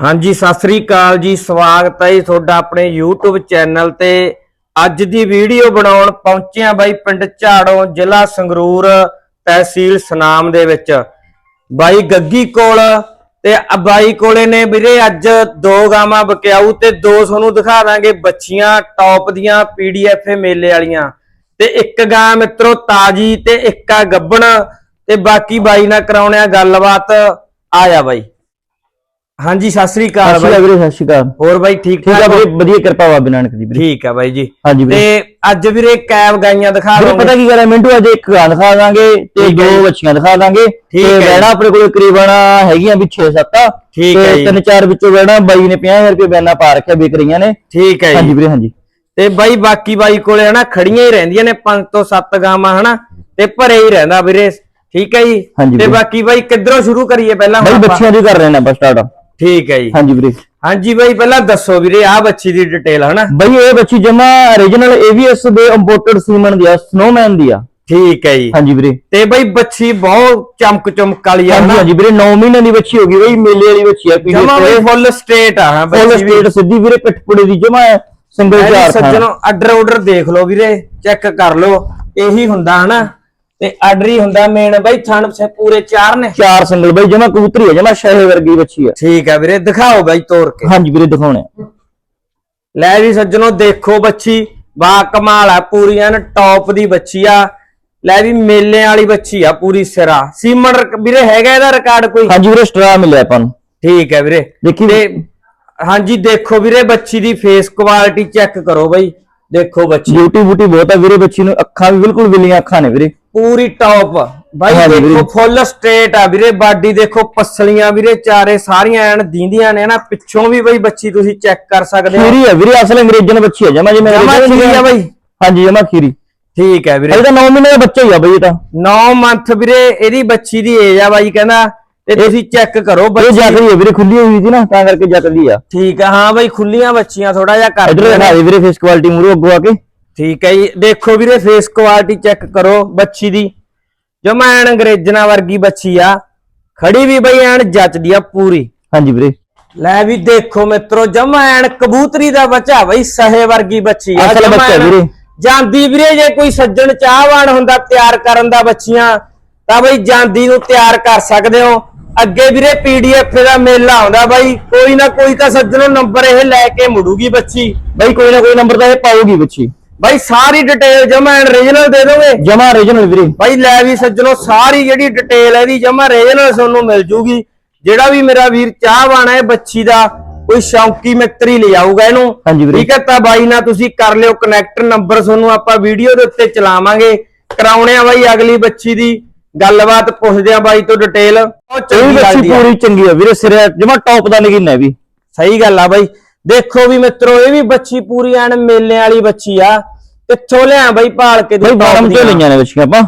ਹਾਂਜੀ, ਸਤਿ ਸ੍ਰੀ ਅਕਾਲ ਜੀ, ਸਵਾਗਤ ਹੈ ਜੀ ਤੁਹਾਡਾ ਆਪਣੇ YouTube ਚੈਨਲ ਤੇ। ਅੱਜ ਦੀ ਵੀਡੀਓ ਬਣਾਉਣ ਪਹੁੰਚਿਆ ਬਾਈ ਪਿੰਡ ਝਾੜੋਂ ਜ਼ਿਲ੍ਹਾ ਸੰਗਰੂਰ ਤਹਿਸੀਲ ਸਨਾਮ ਦੇ ਵਿੱਚ। ਬਾਈ ਗੱਗੀ ਕੋਲ ਤੇ ਬਾਈ ਕੋਲੇ ਨੇ ਵੀਰੇ ਅੱਜ ਦੋ ਗਾਵਾਂ ਬਕਿਆਊ ਤੇ ਦੋ ਤੁਹਾਨੂੰ ਦਿਖਾ ਦਾਂਗੇ ਬੱਚੀਆਂ ਟੌਪ ਦੀਆਂ ਪੀਡੀਐਫ ਮੇਲੇ ਵਾਲੀਆਂ। ਤੇ ਇੱਕ ਗਾਂ ਮਿੱਤਰੋ ਤਾਜੀ ਤੇ ਇੱਕ ਆ ਗੱਬਣ। ਤੇ ਬਾਕੀ ਬਾਈ ਨਾਲ ਕਰਾਉਣੇ ਗੱਲਬਾਤ। ਆਇਆ ਬਾਈ। ਹਾਂਜੀ ਸਤਿ ਸ੍ਰੀ ਅਕਾਲ ਸਤਿ ਸ਼੍ਰੀ ਅਕਾਲ ਵੀਰੇ ਸਤਿ ਸ਼੍ਰੀ ਅਕਾਲ। ਹੋਰ ਬਾਈ ਠੀਕ ਠੀਕ ਆ ਠਾਕ ਵੀਰੇ ਵਧੀਆ ਕਿਰਪਾ ਬਾਬੇ ਨਾਨਕ ਦੀ ਵੀਰੇ। ਠੀਕ ਆ ਬਾਈ ਜੀ। ਹਾਂਜੀ ਵੀਰੇ। ਤੇ ਅੱਜ ਵੀਰੇ ਕੈਬ ਗਾਈਆਂ ਦਿਖਾ ਵੀਰੇ ਪਤਾ ਕੀ ਕਰਾਂ ਮਿੰਟੂ ਅੱਜ ਇੱਕ ਗਾਂ ਦਿਖਾ ਦਾਂਗੇ ਤੇ ਠੀਕ ਹੈ ਦੋ ਜੀ। ਬੱਚੀਆਂ ਦਿਖਾ ਦਾਂਗੇ। ਠੀਕ ਹੈ ਤੇ ਜੀ। ਆਪਣੇ ਕੋਲ ਕਰੀਬਨ ਹੈਗੀਆਂ ਵੀ 6-7 ਠੀਕ ਹੈ ਜੀ। ਤਿੰਨ ਚਾਰ ਵਿੱਚੋਂ ਰਹਿਣਾ ਬਾਈ ਨੇ 50000 ਰੁਪਏ ਬੈਨਾ ਪਾ ਰੱਖਿਆ ਵਿਕ ਰਹੀਆਂ ਨੇ। ਠੀਕ ਹੈ ਹਾਂਜੀ ਜੀ ਵੀਰੇ ਹਾਂਜੀ। ਤੇ ਬਾਈ ਬਾਕੀ ਬਾਈ ਕੋਲੇ ਹਨਾ ਖੜੀਆਂ ਹੀ ਰਹਿੰਦੀਆਂ ਨੇ 5 ਤੋਂ 7 ਗਾਵਾਂ ਹਨਾ ਤੇ ਭਰੇ ਹੀ ਰਹਿੰਦਾ ਵੀਰੇ। ਠੀਕ ਹੈ ਜੀ। ਹਾਂਜੀ ਤੇ ਵੀਰੇ। ਬਾਕੀ ਬਾਈ ਕਿੱਧਰੋਂ ਸ਼ੁਰੂ ਕਰੀਏ ਪਹਿਲਾਂ ਹੁਣ ਬਾਈ ਆਪਾਂ? ਬੱਚੀਆਂ ਦੀ ਕਰ ਰਹੇ ਨੇ ਆਪਾਂ ਸਟਾਰਟ ਠੀਕ ਹੈ ਜੀ। ਹਾਂਜੀ ਵੀਰੇ। ਹਾਂਜੀ ਬਾਈ ਪਹਿਲਾਂ ਦੱਸੋ ਵੀਰੇ ਆਹ ਬੱਚੀ ਦੀ ਡਿਟੇਲ ਹਨਾ? ਬਾਈ ਇਹ ਬੱਚੀ ਜਮਾ origignal AVS ਦੇ ਇੰਪੋਰਟਡ ਸੀਮਨ ਦੀ ਆ ਸਨੋਮੈਨ ਦੀ ਆ। ਠੀਕ ਹੈ ਜੀ। ਹਾਂਜੀ ਵੀਰੇ। ਤੇ ਬਾਈ ਬੱਚੀ ਬਹੁਤ ਚਮਕ ਚਮਕ ਵਾਲੀ ਆ ਹਾਂਜੀ ਵੀਰੇ 9 ਮਹੀਨਿਆਂ ਦੀ ਬੱਚੀ ਹੋ ਗਈ ਬਾਈ ਮੇਲੇ ਵਾਲੀ ਬੱਚੀ ਆ ਜਮਾ ਪੀਡੀ ਵੀ ਫੁੱਲ ਸਟੇਟ ਆ ਹਾਂ ਫੁੱਲ ਬੱਚੀ ਵੀ। ਸਟੇਟ ਸਿੱਧੀ ਵੀਰੇ ਪਿੱਠਪੁੜੇ ਦੀ ਜਮਾ ਸਿੰਗਲ ਚਾਰ ਸੱਜਣੋ ਆਰਡਰ ਆਰਡਰ ਦੇਖ ਲਓ ਵੀਰੇ ਚੈੱਕ ਕਰ ਲਓ ਇਹੀ ਹੁੰਦਾ ਹਨਾ? ਤੇ ਆਰਡਰ ਹੁੰਦਾ ਮੇਨ ਬਾਈ ਥਣ ਸੇ ਪੂਰੇ ਚਾਰ ਨੇ। ਚਾਰ ਸਿੰਗਲ ਬਾਈ ਜਮਾ ਕਬੂਤਰੀ ਹੈ ਜਮਾ ਸ਼ਹਿਰ ਵਰਗੀ ਬੱਚੀ ਹੈ ਠੀਕ ਹੈ ਵੀਰੇ ਦਿਖਾਓ ਬਾਈ ਤੋੜ ਕੇ। ਹਾਂਜੀ ਵੀਰੇ ਦਿਖਾਉਣੇ ਆ। ਲੈ ਵੀ ਸੱਜਣੋ ਦੇਖੋ ਬੱਚੀ ਬਾ ਕਮਾਲ ਆ ਪੂਰੀ ਐਨ ਟੌਪ ਦੀ ਬੱਚੀ ਆ। ਲੈ ਵੀ ਮੇਲੇ ਵਾਲੀ ਬੱਚੀ ਆ ਪੂਰੀ ਸਿਰਾ। ਸੀਮਨ ਰਕ- ਵੀਰੇ ਹੈਗਾ ਇਹਦਾ ਰਿਕਾਰਡ ਕੋਈ? ਹਾਂਜੀ ਵੀਰੇ ਸਟਰਾ ਮਿਲਿਆ ਆਪਾਂ ਨੂੰ। ਠੀਕ ਹੈ ਵੀਰੇ। ਦੇਖੀ ਤੇ ਹਾਂਜੀ ਦੇਖੋ ਵੀਰੇ ਬੱਚੀ ਦੀ ਫੇਸ ਕੁਆਲਿਟੀ ਚੈੱਕ ਕਰੋ ਬਾਈ। ਦੇਖੋ ਬੱਚੀ ਬਿਊਟੀ ਬੂਟੀ ਬਹੁਤ ਹੈ ਵੀਰੇ ਬੱਚੀ ਨੂੰ ਅੱਖਾਂ ਵੀ ਬਿਲਕੁਲ ਵਿਲੀਆਂ ਅੱਖਾਂ ਨੇ ਵੀਰੇ। ਪੂਰੀ ਟੌਪ ਬਾਈ ਹਾਂਜੀ ਦੇਖੋ ਵੀਰੇ। ਫੁੱਲ ਸਟੇਟ ਆ ਵੀਰੇ ਬਾਡੀ ਦੇਖੋ ਪਸਲੀਆਂ ਵੀਰੇ ਚਾਰੇ ਸਾਰੀਆਂ ਐਨ ਦੀਂਦੀਆਂ ਨੇ ਨਾ ਪਿੱਛੋਂ ਵੀ ਬਈ ਬੱਚੀ ਤੁਸੀਂ ਚੈੱਕ ਕਰ ਸਕਦੇ ਹੋ। ਖੀਰੀ ਹੈ ਵੀਰੇ ਅਸਲ ਅੰਗਰੇਜ਼ਨ ਬੱਚੀ ਹੈ ਜਮਾ ਜਿਵੇਂ ਜਮਾਂ ਅੰਗਰੇਜ਼ਨ ਖੀਰੀ ਆ ਬਾਈ। ਹਾਂਜੀ ਜਮਾ ਖੀਰੀ। ਠੀਕ ਹੈ ਵੀਰੇ। ਅਜੇ ਤਾਂ 9 ਮਹੀਨੇ ਦਾ ਬੱਚਾ ਹੀ ਆ ਬਈ ਇਹ ਤਾਂ। 9 ਮੰਥ ਵੀਰੇ ਇਹਦੀ ਬੱਚੀ ਦੀ ਏਜ ਆ ਬਾਈ ਕਹਿੰਦਾ ਤੇ ਤੁਸੀਂ ਚੈੱਕ ਕਰੋ ਇਹ ਬੱਚੀ ਜੱਕਦੀ ਹੈ ਵੀਰੇ ਖੁੱਲੀ ਹੋਈ ਸੀ ਨਾ ਤਾਂ ਕਰਕੇ ਜੱਕਦੀ ਆ। ਠੀਕ ਆ ਹਾਂ ਬਾਈ ਖੁੱਲੀਆਂ ਬੱਚੀਆਂ ਥੋੜਾ ਜਿਹਾ ਇਧਰ ਕਰਦੀਆਂ ਦਿਖਾ ਨੇ। ਦੇ ਵੀਰੇ ਫੇਸ ਕੁਆਲਿਟੀ ਮੂਰੇ ਅੱਗੋਂ ਆ ਕੇ। ਠੀਕ ਹੈ ਜੀ। ਦੇਖੋ ਵੀਰੇ ਫੇਸ ਕੁਆਲਿਟੀ ਚੈੱਕ ਕਰੋ ਬੱਚੀ ਦੀ। ਜਮਾ ਐਨ ਅੰਗਰੇਜ਼ਣਾ ਵਰਗੀ ਬੱਚੀ ਆ ਖੜੀ ਵੀ ਬਈ ਐਨ ਜੱਚਦੀ ਆ ਪੂਰੀ। ਹਾਂਜੀ ਵੀਰੇ। ਲੈ ਵੀ ਦੇਖੋ ਮਿੱਤਰੋ ਜਮਾ ਐਨ ਕਬੂਤਰੀ ਦਾ ਬੱਚਾ ਬਈ ਸਹੇ ਵਰਗੀ ਬੱਚੀ ਆ। ਅਸਲ ਬੱਚਾ ਵੀਰੇ। ਜਾਂਦੀ ਵੀਰੇ ਜੇ ਕੋਈ ਸੱਜਣ ਚਾਹਵਾਨ ਹੁੰਦਾ ਤਿਆਰ ਕਰਨ ਦਾ ਬੱਚੀਆਂ ਤਾਂ ਬਈ ਜਾਂਦੀ ਨੂੰ ਤਿਆਰ ਕਰ ਸਕਦੇ ਹੋ। ਅੱਗੇ ਵੀਰੇ ਪੀਡੀਐਫ ਦਾ ਮੇਲਾ ਆਉਂਦਾ ਬਾਈ ਕੋਈ ਨਾ ਕੋਈ ਤਾਂ ਸੱਜਣੋ ਨੰਬਰ ਇਹ ਲੈ ਕੇ ਮੁੜੂਗੀ ਬੱਚੀ। ਬਾਈ ਕੋਈ ਨਾ ਕੋਈ ਨੰਬਰ ਤਾਂ ਇਹ ਪਾਉਗੀ ਬੱਚੀ। ਬਾਈ ਸਾਰੀ ਡਿਟੇਲ ਜਮਾ ਐਨ ਰੀਜਨਲ ਦੇ ਦੋਗੇ? ਜਮਾ origignal ਵੀਰੇ। ਬਾਈ ਲੈ ਵੀ ਸੱਜਣੋ ਸਾਰੀ ਜਿਹੜੀ ਡਿਟੇਲ ਹੈ ਇਹਦੀ ਜਮਾ ਰੀਜਨਲ ਤੁਹਾਨੂੰ ਮਿਲ ਜੂਗੀ। ਜਿਹੜਾ ਵੀ ਮੇਰਾ ਵੀਰ ਚਾਹਵਾਨ ਹੈ ਬੱਚੀ ਦਾ ਕੋਈ ਸ਼ੌਂਕੀ ਮਿੱਤਰੀ ਲੈ ਆਊਗਾ ਇਹਨੂੰ। ਠੀਕ ਹੈ ਤਾਂ ਬਾਈ ਨਾਲ ਤੁਸੀਂ ਕਰ ਲਿਓ ਕਨੈਕਟ ਨੰਬਰ ਤੁਹਾਨੂੰ ਆਪਾਂ ਵੀਡੀਓ ਦੇ ਉੱਤੇ ਚਲਾਵਾਂਗੇ। ਕਰਾਉਣੇ ਆ ਬਾਈ ਅਗਲੀ ਬੱਚੀ ਦੀ। ਗੱਲਬਾਤ ਪੁੱਛਦੇ ਆ ਬਾਈ ਤੋਂ ਡਿਟੇਲ ਵੀ ਚੰਗੀ ਬੱਚੀ ਲੱਗਦੀ ਪੂਰੀ ਚੰਗੀ ਆ ਵੀਰੇ ਸਿਰੇ ਜਮਾ ਟੌਪ ਦਾ ਨਗੀਨਾ ਵੀ। ਸਹੀ ਗੱਲ ਆ ਬਾਈ। ਦੇਖੋ ਵੀ ਮਿੱਤਰੋ ਇਹ ਵੀ ਬੱਚੀ ਪੂਰੀ ਐਨ ਮੇਲੇ ਵਾਲੀ ਬੱਚੀ ਆ। ਕਿੱਥੋਂ ਲਿਆ ਬਾਈ ਭਾਲ ਕੇ ਬਾਈ ਫਾਰਮ ਤੋਂ? ਲਈਆਂ ਨੇ ਬੱਚੀਆਂ ਆਪਾਂ।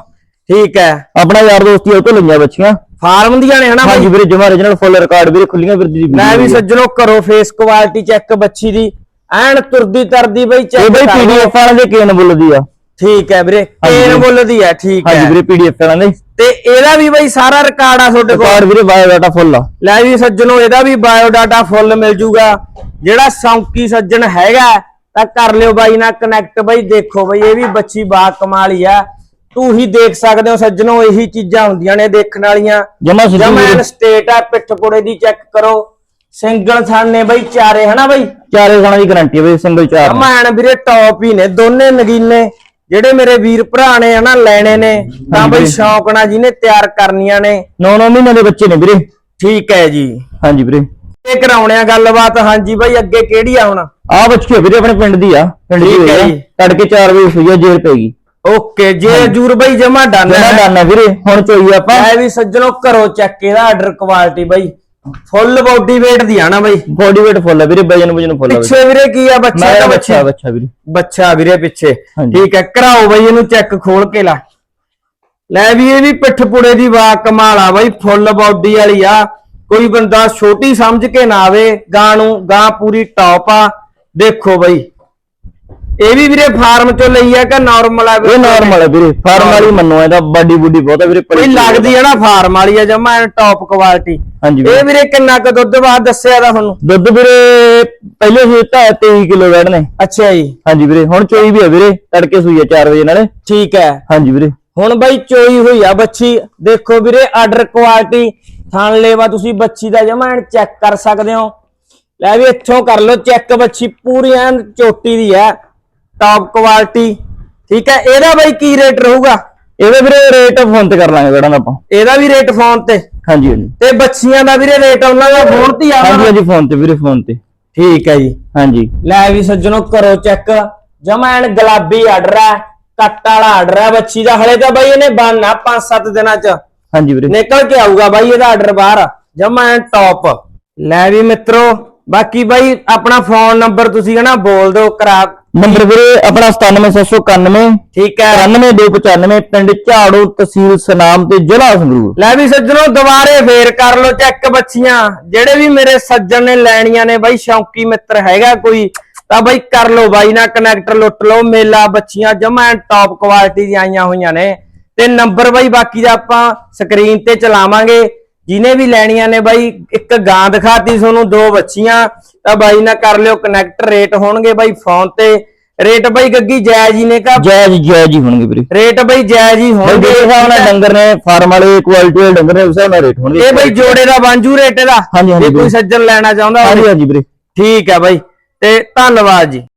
ਠੀਕ ਹੈ ਆਪਣਾ ਯਾਰ ਦੋਸਤੀ ਉਹ ਤੋਂ ਲਈਆਂ ਬੱਚੀਆਂ। ਫਾਰਮ ਦੀਆਂ ਨੇ ਹਨਾ ਹਾਂਜੀ ਬਾਈ? ਵੀਰੇ ਜਮਾ origignal ਫੁੱਲ ਰਿਕਾਰਡ ਵੀਰੇ ਖੁੱਲੀਆਂ ਵੀਰ ਜੀ ਮੈਂ ਵੀ ਸੱਜਣੋ ਕਰੋ ਫੇਸ ਕੁਆਲਿਟੀ ਚੈੱਕ ਬੱਚੀ ਦੀ। ਐਨ ਤੁਰਦੀ ਤਰਦੀ ਬਈ ਇਹ ਚੈੱਕ ਬਈ ਕਰ ਲਓ। ਪੀਡੀਐਫ ਵਾਲਿਆਂ ਦੇ ਕੇਨ ਬੁੱਲਦੀ ਆ। ਠੀਕ ਹੈ ਵੀਰੇ ਹਾਂਜੀ ਕੇਨ। ਬੋਲਦੀ ਹੈ ਠੀਕ ਹਾਂਜੀ ਹੈ ਵੀਰੇ ਪੀਡੀਐਫ ਵਾਲਿਆਂ ਦੇ। ਤੇ ਇਹਦਾ ਵੀ ਬਈ ਸਾਰਾ ਰਿਕਾਰਡ ਆ ਤੁਹਾਡੇ ਕੋਲ। ਰਿਕਾਰਡ ਵੀਰੇ ਬਾਇਓ ਡਾਟਾ ਫੁੱਲ ਆ। ਲੈ ਵੀ ਸੱਜਣੋ ਇਹਦਾ ਵੀ ਬਾਇਓ ਡਾਟਾ ਫੁੱਲ ਮਿਲ ਜੂਗਾ। ਜਿਹੜਾ ਸੌਂਕੀ ਸੱਜਣ ਹੈਗਾ ਤਾਂ ਕਰ ਲਿਓ ਬਾਈ ਨਾਲ ਕਨੈਕਟ ਬਈ ਦੇਖੋ ਬਈ ਇਹ ਵੀ ਬੱਚੀ ਬਾ ਕਮਾਲੀ ਆ। ਤੂੰ ਹੀ ਦੇਖ ਸਕਦੇ ਹੋ ਸੱਜਣੋ ਇਹੀ ਚੀਜ਼ਾਂ ਹੁੰਦੀਆਂ ਨੇ ਦੇਖਣ ਵਾਲੀਆਂ। ਜਮਾ ਜਮੈਨ ਸਟੇਟ ਆ ਪਿੱਠ ਪੁੜੇ ਦੀ ਚੈੱਕ ਕਰੋ। ਸਿੰਗਲ ਥਣ ਨੇ ਬਈ ਚਾਰੇ ਹਨਾ ਬਈ? ਚਾਰੇ ਸਾਲਾਂ ਦੀ ਗਾਰੰਟੀ ਹੈ ਵੀਰੇ ਸਿੰਗਲ ਚਾਰ। ਜਮੈਨ ਵੀਰੇ ਟੌਪ ਹੀ ਨੇ ਦੋਨੇ ਨਗੀਨੇ। ਜਿਹੜੇ ਮੇਰੇ ਵੀਰ ਭਰਾ ਨੇ ਹਨਾ ਲੈਣੇ ਨੇ ਤਾਂ ਬਈ। ਸ਼ੌਂਕ ਨਾਲ ਜਿਹਨੇ ਤਿਆਰ ਕਰਨੀਆਂ ਨੇ। ਨੌ ਨੌ ਮਹੀਨੇ ਦੇ ਬੱਚੇ ਨੇ ਵੀਰੇ। ਠੀਕ ਹੈ ਜੀ। ਹਾਂਜੀ ਵੀਰੇ। ਇਹ ਕਰਾਉਣੇ ਆ ਗੱਲਬਾਤ ਹਾਂਜੀ ਬਾਈ ਅੱਗੇ ਕਿਹੜੀ ਆ ਹੁਣ? ਆ ਬੱਚੀ ਵੀਰੇ ਆਪਣੇ ਪਿੰਡ ਦੀ ਆ। ਪਿੰਡ ਦੀ ਹੈ। ਤੜਕੇ 4 ਵਜੇ ਸੂਈ ਆ ਜੇਰ ਪੈਗੀ ਓਕੇ ਜੇ ਜੂਰ ਬਾਈ ਜਮਾ ਡਨ ਡਾਨਾ ਵੀਰੇ ਹੁਣ ਚੋਈ ਆਪਾਂ। ਐ ਵੀ ਸੱਜਣੋ ਘਰੋਂ ਚੱਕ ਇਹਦਾ ਆਰਡਰ ਕੁਆਲਿਟੀ ਬਾਈ। ਫੁੱਲ ਬਾਡੀ weight ਦੀ ਆ ਨਾ ਬਾਈ। ਬੋਡੀ weight ਫੁੱਲ ਵੀਰੇ ਵਜਨ ਵਜਨ ਫੁੱਲ ਵੀਰੇ ਪਿੱਛੇ ਵੀਰੇ। ਕੀ ਆ ਬੱਚਾ ਮੈਂ ਦਾ ਬੱਚਾ ਬੱਚਾ ਵੀਰੇ। ਬੱਚਾ ਵੀਰੇ ਪਿੱਛੇ। ਹਾਂਜੀ। ਠੀਕ ਹੈ ਕਰਾਓ ਬਈ ਇਹਨੂੰ ਚੈੱਕ ਖੋਲ ਕੇ ਲਾ। ਲੈ ਵੀ ਇਹ ਵੀ ਪਿੱਠ ਪੁੜੇ ਦੀ ਵਾ ਕਮਾਲ ਆ ਬਾਈ ਫੁੱਲ ਬਾਡੀ ਵਾਲੀ ਆ। ਕੋਈ ਬੰਦਾ ਛੋਟੀ ਸਮਝ ਕੇ ਨਾ ਆਵੇ ਗਾਂ ਨੂੰ ਗਾਂ ਪੂਰੀ ਟੌਪ ਆ। ਦੇਖੋ ਬਈ। ਇਹ ਵੀ ਵੀਰੇ ਫਾਰਮ ਚੋਂ ਲਈ ਆ ਕਿ ਨਾਰਮਲ ਆ ਇਹ ਨਾਰਮਲ ਹੈ ਵੀਰੇ ਫਾਰਮ ਵਾਲੀ ਮੰਨੋ ਇਹਦਾ ਬਾਡੀ ਬੁੱਡੀ ਬਹੁਤ ਆ ਵੀਰੇ ਕੋਈ ਲੱਗਦੀ ਹੈ ਨਾ ਫਾਰਮ ਵਾਲੀ ਆ ਜਮਾ ਟੌਪ ਕੁਆਲਿਟੀ ਹਾਂਜੀ ਇਹ ਵੀਰੇ ਕਿੰਨਾ ਕੁ ਦੁੱਧ ਬਾਅਦ ਦੱਸਿਆ ਦਾ ਤੁਹਾਨੂੰ? ਦੁੱਧ ਵੀਰੇ ਪਹਿਲੇ ਸੂਈ ਤਾਂ 23 ਕਿਲੋ ਵੜਨੇ ਅੱਛਾ ਜੀ। ਹਾਂਜੀ ਵੀਰੇ ਹੁਣ ਚੋਈ ਵੀ ਹੈ ਵੀਰੇ ਤੜਕੇ ਸੂਈ ਹੈ 4 ਵਜੇ ਨਾਲੇ। ਠੀਕ ਹੈ। ਹਾਂਜੀ ਵੀਰੇ। ਹੁਣ ਬਾਈ ਚੋਈ ਹੋਈ ਆ ਬੱਚੀ। ਦੇਖੋ ਵੀਰੇ ਆਰਡਰ ਕੁਆਲਿਟੀ ਥਣ ਲੇਵਾ ਤੁਸੀਂ ਬੱਚੀ ਦਾ ਜਮਾ ਚੈੱਕ ਕਰ ਸਕਦੇ ਹੋ। ਲੈ ਵੀ ਇੱਥੋਂ ਕਰ ਲਓ ਚੈੱਕ ਬੱਚੀ ਪੂਰੀ ਐਨ ਚੋਟੀ ਦੀ ਹੈ। ਟਾਪ ਕੁਆਲਿਟੀ ਠੀਕ ਹੈ ਇਹਦਾ ਬਾਈ ਕੀ ਰੇਟ ਰਹੂਗਾ? ਇਹਦੇ ਵੀਰੇ ਰੇਟ ਫੋਨ ਤੇ ਕਰ ਲਾਂਗੇ ਵੜਾਂ ਦਾ ਆਪਾਂ। ਇਹਦਾ ਵੀ ਰੇਟ ਫੋਨ ਤੇ। ਹਾਂਜੀ। ਹਾਂਜੀ ਤੇ ਬੱਚੀਆਂ ਦਾ ਵੀਰੇ ਰੇਟ ਉਹਨਾਂ ਦਾ ਫੋਨ ਤੇ ਹੀ ਆ ਹਾਂਜੀ ਹਾਂਜੀ ਫੋਨ ਤੇ ਵੀਰੇ ਫੋਨ ਤੇ। ਠੀਕ ਹੈ ਜੀ। ਹਾਂਜੀ। ਲੈ ਵੀ ਸੱਜਣੋ ਕਰੋ ਚੈੱਕ ਜਮਾ ਐਨ ਗੁਲਾਬੀ ਆਰਡਰ ਹੈ ਕੱਟ ਵਾਲਾ ਆਰਡਰ ਹੈ ਬੱਚੀ ਦਾ। ਹਲੇ ਤਾਂ ਬਾਈ ਇਹਨੇ ਬਣਨਾ 5-7 ਦਿਨਾਂ ਚ। ਹਾਂਜੀ ਵੀਰੇ। ਨਿਕਲ ਕੇ ਆਊਗਾ ਬਾਈ ਇਹਦਾ ਆਰਡਰ ਬਾਹਰ। ਜਮਾ ਐਨ ਟੌਪ ਲੈ ਵੀ ਮਿੱਤਰੋ ਬਾਕੀ ਬਾਈ ਆਪਣਾ ਫੋਨ ਨੰਬਰ ਤੁਸੀਂ ਕਹਣਾ ਬੋਲ ਦਿਓ ਕਰਾ ਨੰਬਰ ਵੀਰੇ ਆਪਣਾ 97791 ਠੀਕ ਹੈ। 99295 ਪਿੰਡ ਝਾੜੂ ਤਹਿਸੀਲ ਸਨਾਮ ਤੇ ਜ਼ਿਲ੍ਹਾ ਸੰਗਰੂਰ। ਲੈ ਵੀ ਸੱਜਣੋ ਦੁਬਾਰੇ ਫੇਰ ਕਰ ਲੋ ਚੈੱਕ ਬੱਚੀਆਂ। ਜਿਹੜੇ ਵੀ ਮੇਰੇ ਸੱਜਣ ਨੇ ਲੈਣੀਆਂ ਨੇ ਬਾਈ ਸ਼ੌਂਕੀ ਮਿੱਤਰ ਹੈਗਾ ਕੋਈ ਤਾਂ ਬਾਈ ਕਰ ਲੋ ਬਾਈ ਨਾਲ ਕਨੈਕਟ ਲੁੱਟ ਲੋ ਮੇਲਾ ਬੱਚੀਆਂ ਜਮਾ ਟੌਪ ਕੁਆਲਿਟੀ ਦੀਆਂ ਆਈਆਂ ਹੋਈਆਂ ਨੇ। ਤੇ ਨੰਬਰ ਬਾਈ ਬਾਕੀ ਦਾ ਆਪਾਂ ਸਕਰੀਨ ਤੇ ਚਲਾਵਾਂਗੇ। ਜਿਹਨੇ ਵੀ ਲੈਣੀਆਂ ਨੇ ਬਾਈ ਇੱਕ ਗਾਂ ਦਿਖਾਤੀ ਤੁਹਾਨੂੰ ਦੋ ਬੱਚੀਆਂ ਤਾਂ ਬਾਈ ਨਾਲ ਕਰ ਲਿਓ ਕਨੈਕਟ ਰੇਟ ਹੋਣਗੇ ਬਾਈ ਫੋਨ ਤੇ। ਰੇਟ ਬਾਈ ਗੱਗੀ ਜਾਇਜ਼ ਹੀ ਨੇ ਕਾ ਜੈ ਜੀ ਜੈ ਜੀ ਹੋਣਗੇ ਵੀਰੇ। ਰੇਟ ਬਾਈ ਜਾਇਜ਼ ਹੀ ਬਈ ਹੋਣਗੇ। ਜਿਹੜੇ ਹਿਸਾਬ ਨਾਲ ਡੰਗਰ ਨੇ ਫਾਰਮ ਵਾਲੇ ਕੁਆਲਿਟੀ ਦੇ ਡੰਗਰ ਨੇ ਉਸ ਹਿਸਾਬ ਨਾਲ ਰੇਟ ਹੋਣਗੇ। ਇਹ ਬਈ ਜੋੜੇ ਦਾ ਬਾਂਝੂ ਰੇਟ ਇਹਦਾ। ਹਾਂਜੀ ਜੇ ਕੋਈ। ਸੱਜਣ ਲੈਣਾ ਚਾਹੁੰਦਾ ਹਾਂਜੀ ਹਾਂਜੀ ਵੀਰੇ। ਠੀਕ ਹੈ ਬਾਈ। ਤੇ ਧੰਨਵਾਦ ਜੀ।